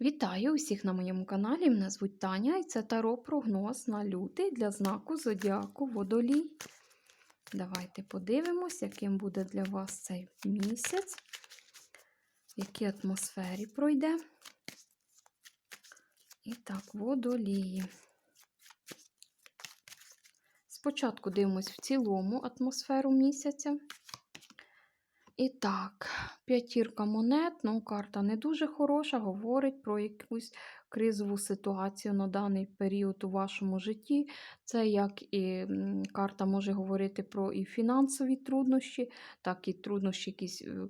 Вітаю усіх на моєму каналі. Мене звуть Таня і це таро прогноз на лютий для знаку Зодіаку Водолій. Давайте подивимось, яким буде для вас цей місяць, в якій атмосфері пройде. І так, водолії. Спочатку дивимось в цілому атмосферу місяця. І так, п'ятірка монет, ну, карта не дуже хороша, говорить про якусь кризову ситуацію на даний період у вашому житті. Це як і карта може говорити про і фінансові труднощі, так і труднощі якісь е,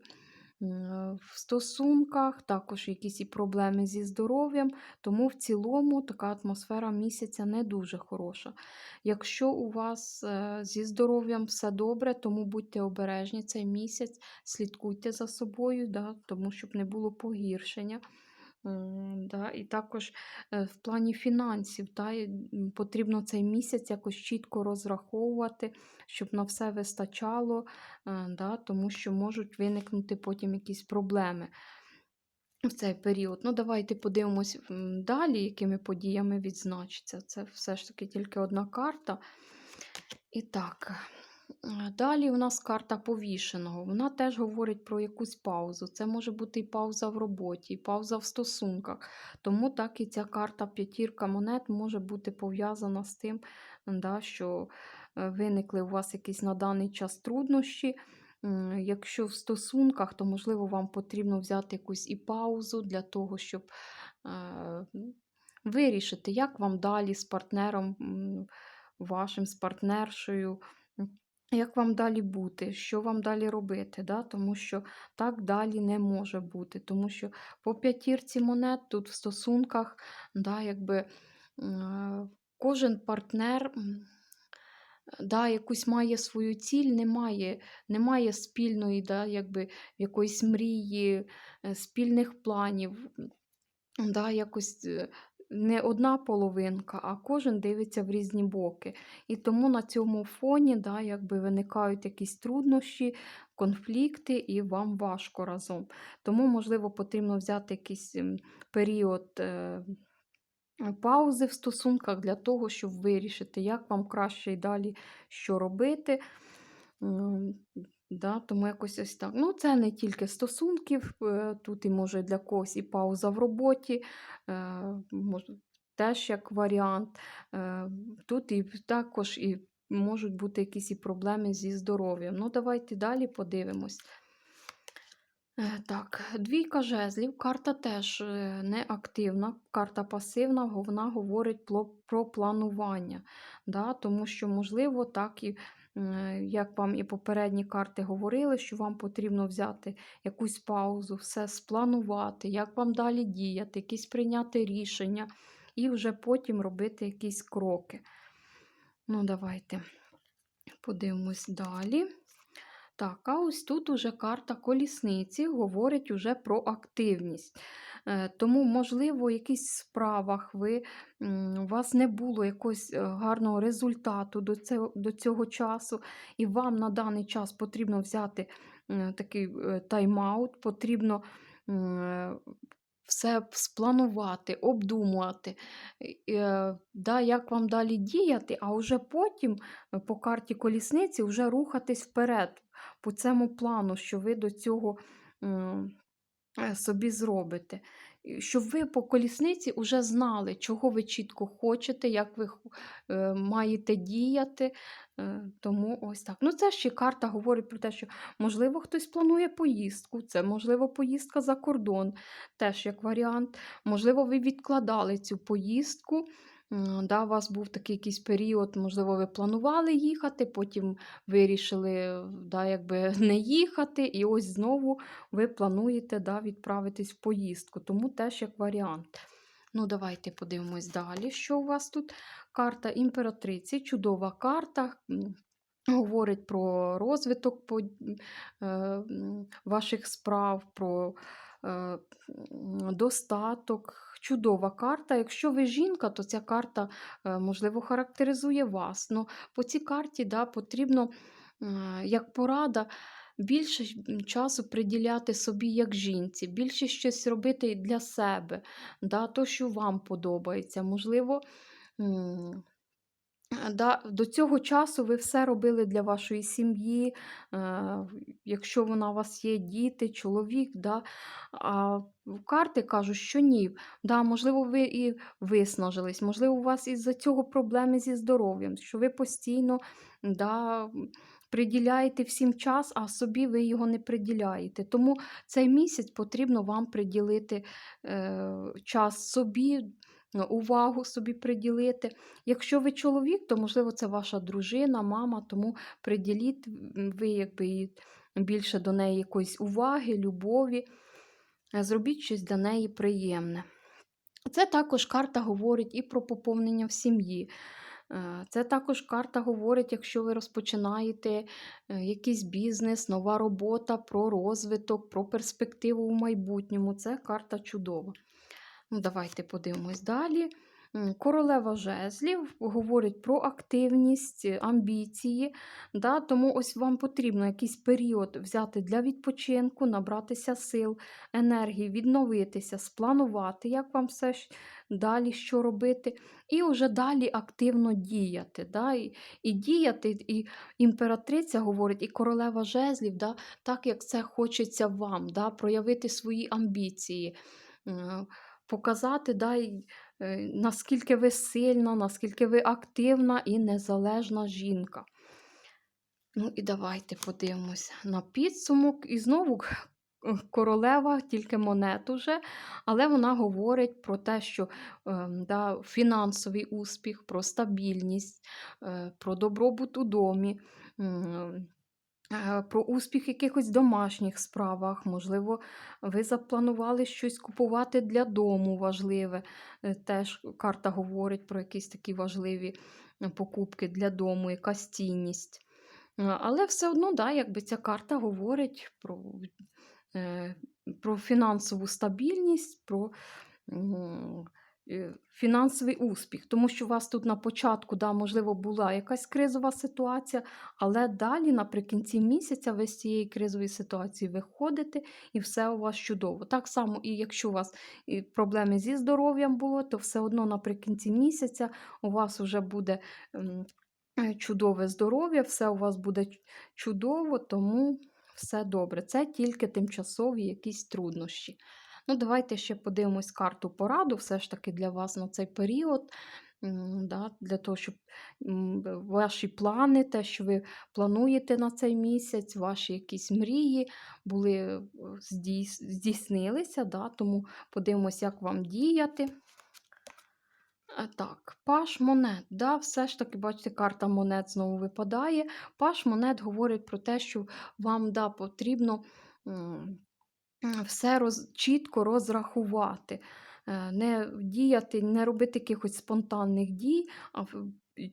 в стосунках, також якісь і проблеми зі здоров'ям. Тому в цілому така атмосфера місяця не дуже хороша. Якщо у вас е, зі здоров'ям все добре, тому будьте обережні цей місяць, слідкуйте за собою, да, тому щоб не було погіршення. Да, і також е, в плані фінансів м, потрібно цей місяць якось чітко розраховувати, щоб на все вистачало, е, да, тому що можуть виникнути потім якісь проблеми в цей період. Ну, давайте подивимось далі, якими подіями відзначиться. Це все ж таки тільки одна карта. І так, далі у нас карта повішеного. Вона теж говорить про якусь паузу. Це може бути і пауза в роботі, і пауза в стосунках. Тому так і ця карта п'ятірка монет може бути пов'язана з тим, да, що е, виникли у вас якісь на даний час труднощі. Якщо в стосунках, то можливо вам потрібно взяти якусь і паузу для того, щоб е, вирішити, як вам далі з партнером вашим, з партнершою, як вам далі бути, що вам далі робити, да? тому що так далі не може бути. Тому що по п'ятірці монет тут в стосунках, да, якби, кожен партнер. Да, якусь має свою ціль, немає, немає спільної, да, якби, якоїсь мрії, е, спільних планів. Да, якось е, не одна половинка, а кожен дивиться в різні боки. І тому на цьому фоні да, якби виникають якісь труднощі, конфлікти, і вам важко разом. Тому, можливо, потрібно взяти якийсь період. е, Паузи в стосунках для того, щоб вирішити, як вам краще і далі що робити. Да, тому якось ось так. Ну, це не тільки стосунків, е, тут і може для когось і пауза в роботі, е, може, теж як варіант. Е, Тут і також і можуть бути якісь і проблеми зі здоров'ям. Ну, давайте далі подивимось. Так, двійка жезлів. Карта теж не активна, карта пасивна, вона говорить про, планування. Да? Тому що, можливо, так і, як вам і попередні карти говорили, що вам потрібно взяти якусь паузу, все спланувати, як вам далі діяти, якісь прийняти рішення, і вже потім робити якісь кроки. Ну, давайте подивимось далі. Так, а ось тут уже карта колісниці говорить уже про активність. Е, Тому, можливо, в якихось справах ви, у вас не було якогось е, гарного результату до цього, до цього часу, і вам на даний час потрібно взяти такий е, тайм-аут, потрібно все спланувати, обдумувати, е, да, як вам далі діяти, а вже потім е, по карті колісниці вже рухатись вперед по цьому плану, що ви до цього е, собі зробите. Щоб ви по колісниці вже знали, чого ви чітко хочете, як ви е, маєте діяти. Е, Тому ось так. Ну, це ще карта говорить про те, що, можливо, хтось планує поїздку, це, можливо, поїздка за кордон, теж як варіант. Можливо, ви відкладали цю поїздку. Да, у вас був такий якийсь період, можливо, ви планували їхати, потім вирішили да, якби не їхати, і ось знову ви плануєте да, відправитись в поїздку. Тому теж як варіант. Ну, давайте подивимось далі, що у вас тут. Карта імператриці, чудова карта. Говорить про розвиток е, ваших справ, про достаток. Чудова карта. Якщо ви жінка, то ця карта, е, можливо, характеризує вас. Ну, по цій карті да, потрібно, е, як порада, більше часу приділяти собі як жінці, більше щось робити для себе, да, то, що вам подобається. Можливо, Е, Да, до цього часу ви все робили для вашої сім'ї, е, якщо вона у вас є діти, чоловік, да, а карти кажуть, що ні. Да, можливо, ви і виснажились, можливо, у вас із-за цього проблеми зі здоров'ям, що ви постійно да, приділяєте всім час, а собі ви його не приділяєте. Тому цей місяць потрібно вам приділити е, час собі, е, увагу собі приділити. Якщо ви чоловік, то, можливо, це ваша дружина, мама, тому приділіть ви якби більше до неї якоїсь уваги, любові. Зробіть щось для неї приємне. Це також карта говорить і про поповнення в сім'ї. Е, Це також карта говорить, якщо ви розпочинаєте е, якийсь бізнес, нова робота, про розвиток, про перспективу в майбутньому. Це карта чудова. Ну, давайте подивимось далі. Королева жезлів говорить про активність, е, амбіції. Да? Тому ось вам потрібно якийсь період взяти для відпочинку, набратися сил, енергії, відновитися, спланувати, як вам все далі що робити, і вже далі активно діяти. Да? І, і діяти, і імператриця говорить, і королева жезлів, да? так як це хочеться вам, да? проявити свої амбіції. Е, Показати, да, е, наскільки ви сильна, наскільки ви активна і незалежна жінка. Ну і давайте подивимось на підсумок. І знову королева, тільки монет уже, але вона говорить про те, що ем, да, фінансовий успіх, про стабільність, е, про добробут у домі. Е, Про успіх в якихось домашніх справах, можливо, ви запланували щось купувати для дому важливе. Е, Теж карта говорить про якісь такі важливі е, покупки для дому, якась цінність. Але все одно, да, якби ця карта говорить про, про фінансову стабільність, про фінансовий успіх. Тому що у вас тут на початку, да, можливо, була якась кризова ситуація, але далі, наприкінці місяця, ви з цієї кризової ситуації виходите і все у вас чудово. Так само, і якщо у вас проблеми зі здоров'ям було, то все одно наприкінці місяця у вас вже буде. е, чудове здоров'я, все у вас буде чудово, тому все добре. Це тільки тимчасові якісь труднощі. Ну, давайте ще подивимось карту пораду, все ж таки для вас на цей період. Да, для того, щоб ваші плани, те, що ви плануєте на цей місяць, ваші якісь мрії були е, здійснилися. Да, тому подивимось, як вам діяти. Так, паш монет. Да, все ж таки, бачите, карта монет знову випадає. Паш монет говорить про те, що вам да, потрібно все роз, чітко розрахувати. Е, Не діяти, не робити якихось спонтанних дій, а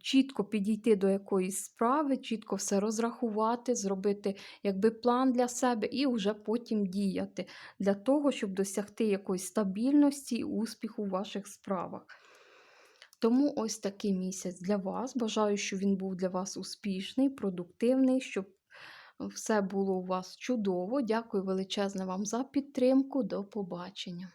чітко підійти до якоїсь справи, чітко все розрахувати, зробити якби план для себе і вже потім діяти для того, щоб досягти якоїсь стабільності і успіху в ваших справах. Тому ось такий місяць для вас. Бажаю, щоб він був для вас успішний, продуктивний, щоб все було у вас чудово. Дякую величезне вам за підтримку. До побачення.